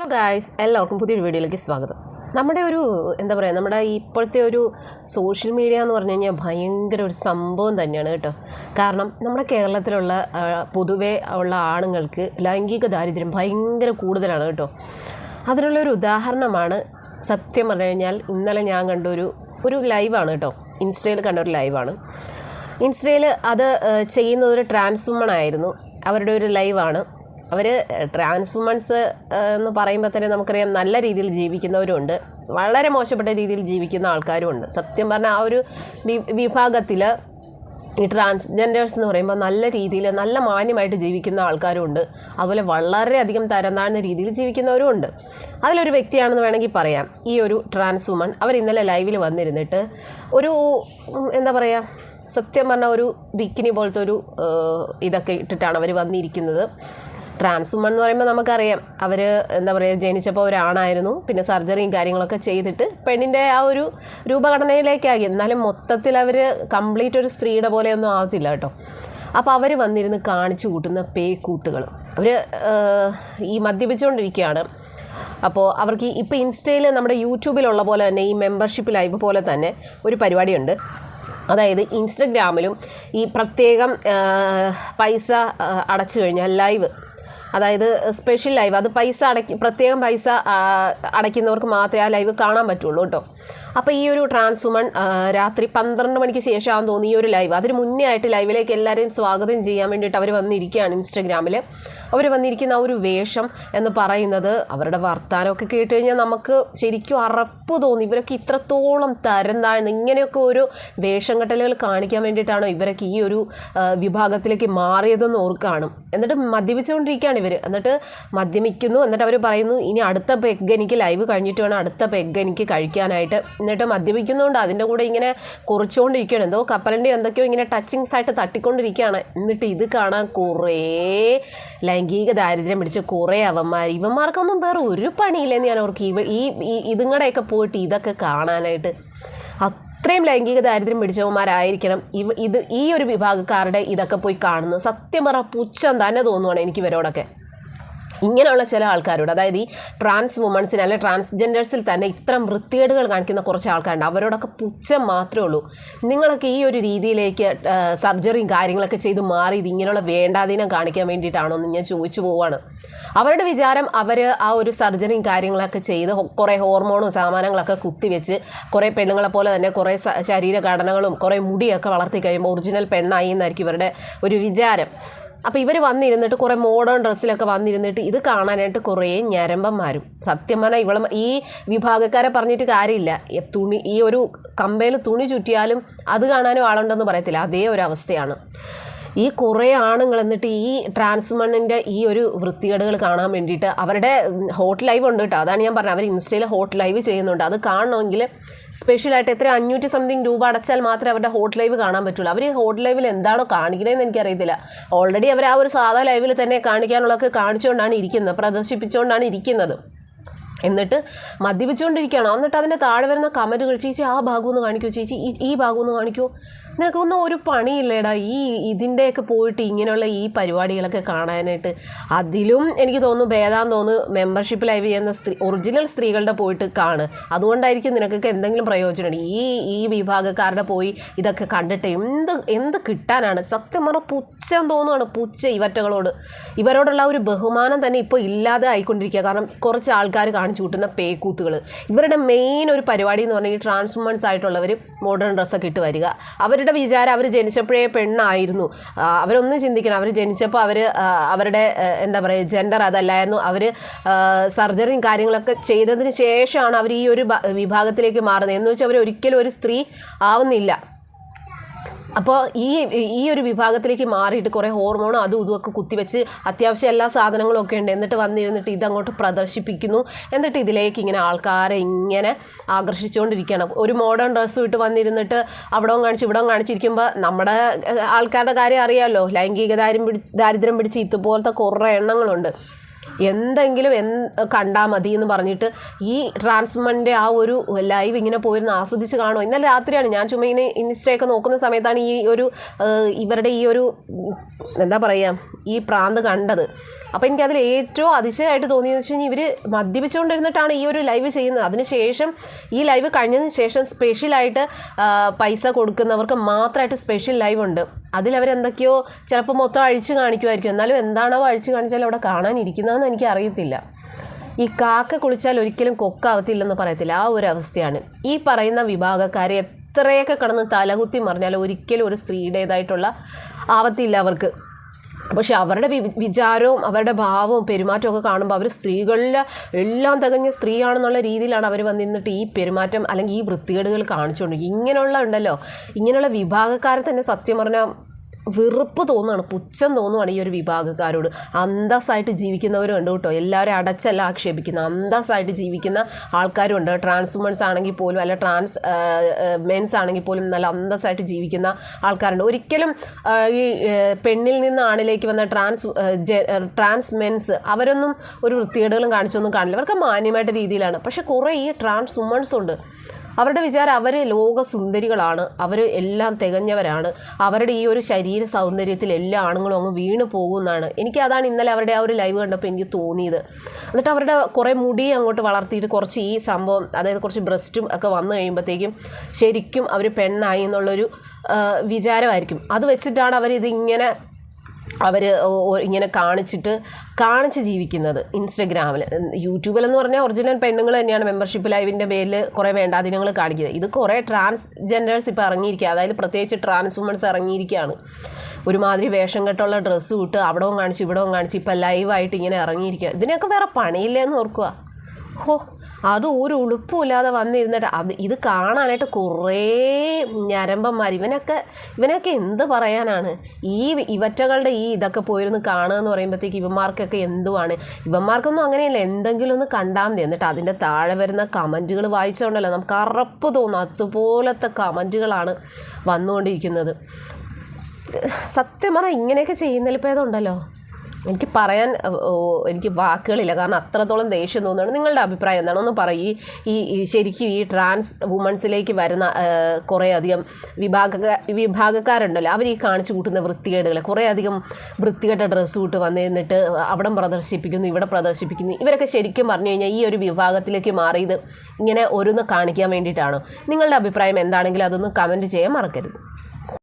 Hello guys എല്ലാവർക്കും പുതിയൊരു വീഡിയോയിലേക്ക് സ്വാഗതം. നമ്മുടെ ഒരു എന്താ പറയുക നമ്മുടെ ഇപ്പോഴത്തെ ഒരു സോഷ്യൽ മീഡിയ എന്ന് പറഞ്ഞു കഴിഞ്ഞാൽ ഭയങ്കര ഒരു സംഭവം തന്നെയാണ് കേട്ടോ. കാരണം നമ്മുടെ കേരളത്തിലുള്ള പൊതുവെ ഉള്ള ആണുങ്ങൾക്ക് ലൈംഗിക ദാരിദ്ര്യം ഭയങ്കര കൂടുതലാണ് കേട്ടോ. അതിനുള്ള ഒരു ഉദാഹരണമാണ് സത്യം പറഞ്ഞു കഴിഞ്ഞാൽ ഇന്നലെ ഞാൻ കണ്ട ഒരു ഒരു ലൈവാണ് കേട്ടോ. ഇൻസ്റ്റയിൽ കണ്ട ഒരു ലൈവാണ് ഇൻസ്റ്റയിൽ അത് ചെയ്യുന്നത് ഒരു ട്രാൻസ്വുമൺ ആയിരുന്നു. അവരുടെ ഒരു ലൈവാണ് അവർ ട്രാൻസ് വുമൺസ് എന്ന് പറയുമ്പോൾ തന്നെ നമുക്കറിയാം നല്ല രീതിയിൽ ജീവിക്കുന്നവരുണ്ട്. വളരെ മോശപ്പെട്ട രീതിയിൽ ജീവിക്കുന്ന ആൾക്കാരുമുണ്ട്. സത്യം പറഞ്ഞാൽ ആ ഒരു വിഭാഗത്തിൽ ഈ ട്രാൻസ്ജെൻഡേഴ്സ് എന്ന് പറയുമ്പോൾ നല്ല രീതിയിൽ നല്ല മാന്യമായിട്ട് ജീവിക്കുന്ന ആൾക്കാരുമുണ്ട്. അതുപോലെ വളരെയധികം തരം താഴ്ന്ന രീതിയിൽ ജീവിക്കുന്നവരും ഉണ്ട് അതിലൊരു വ്യക്തിയാണെന്ന് വേണമെങ്കിൽ പറയാം. ഈ ഒരു ട്രാൻസ് വുമൺ അവർ ഇന്നലെ ലൈവിൽ വന്നിരുന്നിട്ട് ഒരു എന്താ പറയുക സത്യം പറഞ്ഞ ഒരു ബിക്കിനി പോലത്തെ ഒരു ഇതൊക്കെ ഇട്ടിട്ടാണ് അവർ വന്നിരിക്കുന്നത്. ട്രാൻസ് വുമൺ എന്ന് പറയുമ്പോൾ നമുക്കറിയാം. അവർ എന്താ പറയുക ജനിച്ചപ്പോൾ ഒരാണായിരുന്നു. പിന്നെ സർജറിയും കാര്യങ്ങളൊക്കെ ചെയ്തിട്ട് പെണ്ണിന്റെ ആ ഒരു രൂപഘടനയിലേക്കാകി എന്നാലും മൊത്തത്തിൽ അവർ കംപ്ലീറ്റ് ഒരു സ്ത്രീയുടെ പോലെയൊന്നും ആവത്തില്ല കേട്ടോ. അപ്പോൾ അവർ വന്നിരുന്ന് കാണിച്ചു കൂട്ടുന്ന പേ കൂത്തുകൾ അവർ ഈ മദ്യപിച്ചുകൊണ്ടിരിക്കുകയാണ് അപ്പോൾ അവർക്ക് ഇപ്പോൾ ഇൻസ്റ്റയിൽ നമ്മുടെ യൂട്യൂബിലുള്ള പോലെ തന്നെ ഈ മെമ്പർഷിപ്പ് ലൈവ് പോലെ തന്നെ ഒരു പരിപാടിയുണ്ട്. അതായത് ഇൻസ്റ്റഗ്രാമിലും ഈ പ്രത്യേകം പൈസ അടച്ചു കഴിഞ്ഞാൽ ലൈവ് അതായത് സ്പെഷ്യൽ ലൈവ് അത് പൈസ അടക്കി പ്രത്യേകം പൈസ അടയ്ക്കുന്നവർക്ക് മാത്രമേ ആ ലൈവ് കാണാൻ പറ്റുള്ളൂ കേട്ടോ. അപ്പോൾ ഈ ഒരു ട്രാൻസ് വുമൺ രാത്രി പന്ത്രണ്ട് മണിക്ക് ശേഷമാണെന്ന് തോന്നി ഈ ഒരു ലൈവ് അതിന് മുന്നേ ആയിട്ട് ലൈവിലേക്ക് എല്ലാവരെയും സ്വാഗതം ചെയ്യാൻ വേണ്ടിയിട്ട് അവർ വന്നിരിക്കുകയാണ് ഇൻസ്റ്റഗ്രാമിൽ അവർ വന്നിരിക്കുന്ന ആ ഒരു വേഷം എന്ന് പറയുന്നത് അവരുടെ വർത്തമാനമൊക്കെ കേട്ട് കഴിഞ്ഞാൽ നമുക്ക് ശരിക്കും അറപ്പ് തോന്നി. ഇവരൊക്കെ ഇത്രത്തോളം തരം താഴ്ന്ന് ഇങ്ങനെയൊക്കെ ഒരു വേഷം കെട്ടലുകൾ കാണിക്കാൻ വേണ്ടിയിട്ടാണോ ഇവരൊക്കെ ഈ ഒരു വിഭാഗത്തിലേക്ക് മാറിയതെന്ന് ഓർക്കാണ്. എന്നിട്ട് മദ്യപിച്ചുകൊണ്ടിരിക്കുകയാണ് ഇവർ എന്നിട്ട് മദ്യമിക്കുന്നു. എന്നിട്ട് അവർ പറയുന്നു ഇനി അടുത്ത പെഗ് എനിക്ക് ലൈവ് കഴിഞ്ഞിട്ട് വേണം. അടുത്ത പെഗ് എനിക്ക് കഴിക്കാനായിട്ട്. എന്നിട്ട് മദ്യപിക്കുന്നതുകൊണ്ട് അതിന്റെ കൂടെ ഇങ്ങനെ കുറിച്ചുകൊണ്ടിരിക്കുകയാണ് എന്തോ കപ്പലിന്റെ എന്തൊക്കെയോ ഇങ്ങനെ ടച്ചിങ്സ് ആയിട്ട് തട്ടിക്കൊണ്ടിരിക്കുകയാണ്. എന്നിട്ട് ഇത് കാണാൻ കുറേ ലൈംഗിക ദാരിദ്ര്യം പിടിച്ച കുറേ അവന്മാർ. ഇവന്മാർക്കൊന്നും വേറെ ഒരു പണിയില്ലെന്ന് ഞാൻ ഓർക്കും. ഇവ ഈ ഇതുങ്ങളുടെയൊക്കെ പോയിട്ട് ഇതൊക്കെ കാണാനായിട്ട് അത്രയും ലൈംഗിക ദാരിദ്ര്യം പിടിച്ചവന്മാരായിരിക്കണം. ഇവ ഇത് ഈ ഒരു വിഭാഗക്കാരുടെ ഇതൊക്കെ പോയി കാണുന്നത്. സത്യം പറ പുച്ഛം തന്നെ തോന്നുവാണ് എനിക്ക് ഇവരോടൊക്കെ. ഇങ്ങനെയുള്ള ചില ആൾക്കാരോട് അതായത് ഈ ട്രാൻസ് വുമൺസിന് അല്ലെങ്കിൽ ട്രാൻസ്ജെൻഡേഴ്സിൽ തന്നെ ഇത്തരം വൃത്തികേടുകൾ കാണിക്കുന്ന കുറച്ച് ആൾക്കാരുണ്ട്. അവരോടൊക്കെ പുച്ഛം മാത്രമേ ഉള്ളൂ. നിങ്ങളൊക്കെ ഈ ഒരു രീതിയിലേക്ക് സർജറിയും കാര്യങ്ങളൊക്കെ ചെയ്ത് മാറി ഇത് ഇങ്ങനെയുള്ള വേണ്ടാതീനം കാണിക്കാൻ വേണ്ടിയിട്ടാണോ എന്ന് ഞാൻ ചോദിച്ചു പോവാണ് അവരുടെ വിചാരം അവർ ആ ഒരു സർജറിയും കാര്യങ്ങളൊക്കെ ചെയ്ത് കുറേ ഹോർമോണും സാമാനങ്ങളൊക്കെ കുത്തിവെച്ച് കുറേ പെണ്ണുങ്ങളെ പോലെ തന്നെ കുറേ ശരീരഘടനകളും കുറേ മുടിയൊക്കെ വളർത്തി കഴിയുമ്പോൾ ഒറിജിനൽ പെണ്ണായി എന്നായിരിക്കും ഇവരുടെ ഒരു വിചാരം. അപ്പോൾ ഇവർ വന്നിരുന്നിട്ട് കുറേ മോഡേൺ ഡ്രസ്സിലൊക്കെ വന്നിരുന്നിട്ട് ഇത് കാണാനായിട്ട് കുറേ ഞരമ്പന്മാരും. സത്യം പറഞ്ഞാൽ ഇവളെ ഈ വിഭാഗക്കാരെ പറഞ്ഞിട്ട് കാര്യമില്ല. തുണി ഈ ഒരു കമ്പയിൽ തുണി ചുറ്റിയാലും അത് കാണാനും ആളുണ്ടെന്ന് പറയത്തില്ല. അതേ ഒരു അവസ്ഥയാണ്. ഈ കുറേ ആണുങ്ങൾ എന്നിട്ട് ഈ ട്രാൻസ്മണിന്റെ ഈ ഒരു വൃത്തികേടുകൾ കാണാൻ വേണ്ടിയിട്ട് അവരുടെ ഹോട്ട് ലൈവ് ഉണ്ട് കേട്ടോ. അതാണ് ഞാൻ പറഞ്ഞത്. അവർ ഇൻസ്റ്റയിൽ ഹോട്ട് ലൈവ് ചെയ്യുന്നുണ്ട്. അത് കാണണമെങ്കിൽ സ്പെഷ്യലായിട്ട് എത്ര അഞ്ഞൂറ്റി സംതിങ് രൂപ അടച്ചാൽ മാത്രമേ അവരുടെ ഹോട്ട് ലൈവ് കാണാൻ പറ്റുള്ളൂ. അവർ ഹോട്ട് ലൈവിൽ എന്താണോ കാണിക്കണതെന്ന് എനിക്കറിയത്തില്ല. ഓൾറെഡി അവർ ആ ഒരു സാധാ ലൈവിൽ തന്നെ കാണിക്കാനുള്ളതൊക്കെ കാണിച്ചുകൊണ്ടാണ് ഇരിക്കുന്നത്. പ്രദർശിപ്പിച്ചുകൊണ്ടാണ് ഇരിക്കുന്നത്. എന്നിട്ട് മദ്യപിച്ചുകൊണ്ടിരിക്കുകയാണ്. എന്നിട്ട് അതിന്റെ താഴെ വരുന്ന കമന്റുകൾ ചേച്ചി ആ ഭാഗമൊന്ന് കാണിക്കുമോ കാണിക്കൂ ചേച്ചി ഈ ഭാഗമൊന്ന് കാണിക്കുമോ കാണിക്കൂ. നിനക്കൊന്നും ഒരു പണിയില്ലേടാ ഈ ഇതിന്റെയൊക്കെ പോയിട്ട് ഇങ്ങനെയുള്ള ഈ പരിപാടികളൊക്കെ കാണാനായിട്ട്? അതിലും എനിക്ക് തോന്നുന്നു ഭേദാന്ന് തോന്നുന്നു മെമ്പർഷിപ്പ് ലൈവ് ചെയ്യുന്ന സ്ത്രീ ഒറിജിനൽ സ്ത്രീകളുടെ പോയിട്ട് കാണ് അതുകൊണ്ടായിരിക്കും നിനക്കൊക്കെ എന്തെങ്കിലും പ്രയോജനമുണ്ട് ഈ ഈ വിഭാഗക്കാരുടെ പോയി ഇതൊക്കെ കണ്ടിട്ട് എന്ത് എന്ത് കിട്ടാനാണ്? സത്യം പറഞ്ഞാൽ പുച്ഛം തോന്നുവാണ് പുച്ഛ ഇവറ്റകളോട്. ഇവരോടുള്ള ഒരു ബഹുമാനം തന്നെ ഇപ്പോൾ ഇല്ലാതെ ആയിക്കൊണ്ടിരിക്കുക. കാരണം കുറച്ച് ആൾക്കാർ കാണിച്ചു കൂട്ടുന്ന പേക്കൂത്തുകൾ ഇവരുടെ മെയിൻ ഒരു പരിപാടി എന്ന് പറഞ്ഞാൽ ഈ ട്രാൻസ് വുമൺസ് ആയിട്ടുള്ളവർ മോഡേൺ ഡ്രസ്സൊക്കെ ഇട്ട് വരിക. അവരുടെ വിചാരം അവർ ജനിച്ചപ്പോഴേ പെണ്ണായിരുന്നു. അവരൊന്നും ചിന്തിക്കണം. അവർ ജനിച്ചപ്പോൾ അവർ അവരുടെ എന്താ പറയുക ജെൻഡർ അതല്ലായിരുന്നു. അവർ സർജറിയും കാര്യങ്ങളൊക്കെ ചെയ്തതിന് ശേഷമാണ് അവർ ഈ ഒരു വിഭാഗത്തിലേക്ക് മാറുന്നത്. എന്ന് വെച്ചാൽ അവർ ഒരിക്കലും ഒരു സ്ത്രീ ആവുന്നില്ല. അപ്പോൾ ഈ ഈ ഒരു വിഭാഗത്തിലേക്ക് മാറിയിട്ട് കുറേ ഹോർമോണും അതും ഇതുമൊക്കെ കുത്തിവെച്ച് അത്യാവശ്യം എല്ലാ സാധനങ്ങളും ഒക്കെ ഉണ്ട്. എന്നിട്ട് വന്നിരുന്നിട്ട് ഇതങ്ങോട്ട് പ്രദർശിപ്പിക്കുന്നു. എന്നിട്ട് ഇതിലേക്ക് ഇങ്ങനെ ആൾക്കാരെ ഇങ്ങനെ ആകർഷിച്ചുകൊണ്ടിരിക്കുകയാണ്. ഒരു മോഡേൺ ഡ്രസ്സ് ഇട്ട് വന്നിരുന്നിട്ട് അവിടവും കാണിച്ച് ഇവിടവും കാണിച്ചിരിക്കുമ്പോൾ നമ്മുടെ ആൾക്കാരുടെ കാര്യം അറിയാമല്ലോ ലൈംഗിക ദാരിദ്ര്യം പിടിച്ച് ഇതുപോലത്തെ കുറേ എണ്ണങ്ങളുണ്ട്. എന്തെങ്കിലും എന്ത് കണ്ടാൽ മതി എന്ന് പറഞ്ഞിട്ട് ഈ ട്രാൻസ്മന്റെ ആ ഒരു ലൈവ് ഇങ്ങനെ പോയിരുന്ന് ആസ്വദിച്ച് കാണുമോ ഇന്നലെ രാത്രിയാണ് ഞാൻ ചുമ്മാ ഇങ്ങനെ ഇൻസ്റ്റയൊക്കെ നോക്കുന്ന സമയത്താണ് ഈ ഒരു ഇവരുടെ ഈ ഒരു എന്താ പറയുക ഈ പ്രാന്ത് കണ്ടത്. അപ്പോൾ എനിക്കതിൽ ഏറ്റവും അതിശയമായിട്ട് തോന്നിയെന്ന് വെച്ച് കഴിഞ്ഞാൽ ഇവർ മദ്യപിച്ചുകൊണ്ടിരുന്നിട്ടാണ് ഈ ഒരു ലൈവ് ചെയ്യുന്നത്. അതിനുശേഷം ഈ ലൈവ് കഴിഞ്ഞതിന് ശേഷം സ്പെഷ്യലായിട്ട് പൈസ കൊടുക്കുന്നവർക്ക് മാത്രമായിട്ട് സ്പെഷ്യൽ ലൈവ് ഉണ്ട്. അതിലവരെന്തൊക്കെയോ ചിലപ്പോൾ മൊത്തം അഴിച്ച് കാണിക്കുമായിരിക്കും എന്നാലും എന്താണോ അഴിച്ച് കാണിച്ചാൽ അവിടെ കാണാനിരിക്കുന്നതെന്ന് എനിക്ക് അറിയത്തില്ല ഈ കാക്ക കുളിച്ചാൽ ഒരിക്കലും കൊക്കാവത്തില്ലെന്ന് പറയത്തില്ല. ആ ഒരു അവസ്ഥയാണ്. ഈ പറയുന്ന വിഭാഗക്കാരെ എത്രയൊക്കെ കടന്ന് തലകുത്തി മറിഞ്ഞാലും ഒരിക്കലും ഒരു സ്ത്രീയുടേതായിട്ടുള്ള ആവത്തില്ല അവർക്ക്. പക്ഷെ അവരുടെ വിചാരവും അവരുടെ ഭാവവും പെരുമാറ്റവും ഒക്കെ കാണുമ്പോൾ അവർ സ്ത്രീകളിൽ എല്ലാം തികഞ്ഞ സ്ത്രീയാണെന്നുള്ള രീതിയിലാണ് അവർ വന്നിരുന്നിട്ട് ഈ പെരുമാറ്റം അല്ലെങ്കിൽ ഈ വൃത്തികേടുകൾ കാണിച്ചുകൊണ്ട് ഇങ്ങനെയുള്ള ഉണ്ടല്ലോ ഇങ്ങനെയുള്ള വിഭാഗക്കാരെ തന്നെ സത്യം പറഞ്ഞാൽ വെറുപ്പ് തോന്നുകയാണ് പുച്ഛം തോന്നുകയാണ് ഈ ഒരു വിഭാഗക്കാരോട്. അന്തസ്സായിട്ട് ജീവിക്കുന്നവരും ഉണ്ട് കേട്ടോ. എല്ലാവരും അടച്ചല്ല ആക്ഷേപിക്കുന്ന അന്തസ്സായിട്ട് ജീവിക്കുന്ന ആൾക്കാരും ഉണ്ട്. ട്രാൻസ് വുമൻസ് ആണെങ്കിൽ പോലും അല്ല ട്രാൻസ് മെൻസ് ആണെങ്കിൽ പോലും നല്ല അന്തസ്സായിട്ട് ജീവിക്കുന്ന ആൾക്കാരുണ്ട്. ഒരിക്കലും ഈ പെണ്ണിൽ നിന്ന് ആണിലേക്ക് വന്ന ട്രാൻസ് ട്രാൻസ് മെൻസ് അവരൊന്നും ഒരു വൃത്തികേടുകളും കാണിച്ചൊന്നും കാണില്ല. അവർക്ക് മാന്യമായിട്ട് രീതിയിലാണ്. പക്ഷെ കുറേ ഈ ട്രാൻസ് വുമൺസ് ഉണ്ട്. അവരുടെ വിചാരം അവർ ലോക സുന്ദരികളാണ് അവർ എല്ലാം തികഞ്ഞവരാണ്. അവരുടെ ഈ ഒരു ശരീര സൗന്ദര്യത്തിൽ എല്ലാ ആണുങ്ങളും അങ്ങ് വീണ് പോകുമെന്നാണ് എനിക്ക് അതാണ് ഇന്നലെ അവരുടെ ആ ഒരു ലൈവ് കണ്ടപ്പോൾ എനിക്ക് തോന്നിയത്. എന്നിട്ട് അവരുടെ കുറേ മുടി അങ്ങോട്ട് വളർത്തിയിട്ട് കുറച്ച് ഈ സംഭവം അതായത് കുറച്ച് ബ്രസ്റ്റും ഒക്കെ വന്നു കഴിയുമ്പോഴത്തേക്കും ശരിക്കും അവർ പെണ്ണായി എന്നുള്ളൊരു വിചാരമായിരിക്കും. അത് വെച്ചിട്ടാണ് അവരിതിങ്ങനെ അവർ ഇങ്ങനെ കാണിച്ചിട്ട് കാണിച്ച് ജീവിക്കുന്നത് ഇൻസ്റ്റഗ്രാമിൽ യൂട്യൂബിലെന്ന് പറഞ്ഞാൽ ഒറിജിനൽ പെണ്ണുങ്ങൾ തന്നെയാണ് മെമ്പർഷിപ്പ് ലൈവിന്റെ പേരിൽ കുറേ വേണ്ടാതിനങ്ങൾ കാണിക്കുന്നത്. ഇത് കുറേ ട്രാൻസ് ജെൻഡേഴ്സ് ഇപ്പോൾ ഇറങ്ങിയിരിക്കുക അതായത് പ്രത്യേകിച്ച് ട്രാൻസ് വുമൺസ് ഇറങ്ങിയിരിക്കുകയാണ് ഒരുമാതിരി വേഷം കെട്ടുള്ള ഡ്രസ്സ് ഇട്ട് അവിടവും കാണിച്ച് ഇവിടവും കാണിച്ച് ഇപ്പം ലൈവായിട്ട് ഇങ്ങനെ ഇറങ്ങിയിരിക്കുക ഇതിനൊക്കെ വേറെ പണിയില്ലേന്ന് ഓർക്കുക ഹോ. അത് ഒരു ഉളുപ്പുമില്ലാതെ വന്നിരുന്നിട്ട് അത് ഇത് കാണാനായിട്ട് കുറേ ഞരമ്പന്മാർ ഇവനൊക്കെ ഇവനൊക്കെ എന്ത് പറയാനാണ്? ഈ ഇവറ്റകളുടെ ഈ ഇതൊക്കെ പോയിരുന്ന് കാണുക എന്ന് പറയുമ്പോഴത്തേക്ക് ഇവന്മാർക്കൊക്കെ എന്തുവാണ്? ഇവന്മാർക്കൊന്നും അങ്ങനെയല്ല എന്തെങ്കിലും ഒന്ന് കണ്ടാൽ മതി. എന്നിട്ട് അതിന്റെ താഴെ വരുന്ന കമന്റുകൾ വായിച്ചുകൊണ്ടല്ലോ നമുക്ക് അറപ്പ് തോന്നും. അതുപോലത്തെ കമന്റുകളാണ് വന്നുകൊണ്ടിരിക്കുന്നത്. സത്യം പറഞ്ഞാൽ ഇങ്ങനെയൊക്കെ ചെയ്യുന്നതിൽ ഭേദമുണ്ടല്ലോ എനിക്ക് പറയാൻ എനിക്ക് വാക്കുകളില്ല. കാരണം അത്രത്തോളം ദേഷ്യം തോന്നുന്നുണ്ട് നിങ്ങളുടെ അഭിപ്രായം എന്താണ്? ഒന്ന് പറയൂ. ഈ- ഈ ശരിക്കും ഈ ട്രാൻസ് വുമൺസിലേക്ക് വരുന്ന കുറേയധികം വിഭാഗ വിഭാഗക്കാരുണ്ടല്ലോ. അവർ ഈ കാണിച്ചു കൂട്ടുന്ന വൃത്തികേടുകൾ കുറേ അധികം വൃത്തികെട്ട ഡ്രസ്സ് ഇട്ട് വന്നിരുന്നിട്ട് അവിടെ പ്രദർശിപ്പിക്കുന്നു ഇവിടെ പ്രദർശിപ്പിക്കുന്നു. ഇവരൊക്കെ ശരിക്കും പറഞ്ഞു കഴിഞ്ഞാൽ ഈ ഒരു വിഭാഗത്തിലേക്ക് മാറിയത് ഇങ്ങനെ ഓരോന്ന് കാണിക്കാൻ വേണ്ടിയിട്ടാണോ. നിങ്ങളുടെ അഭിപ്രായം എന്താണെങ്കിലും അതൊന്ന് കമന്റ് ചെയ്യാൻ മറക്കരുത്.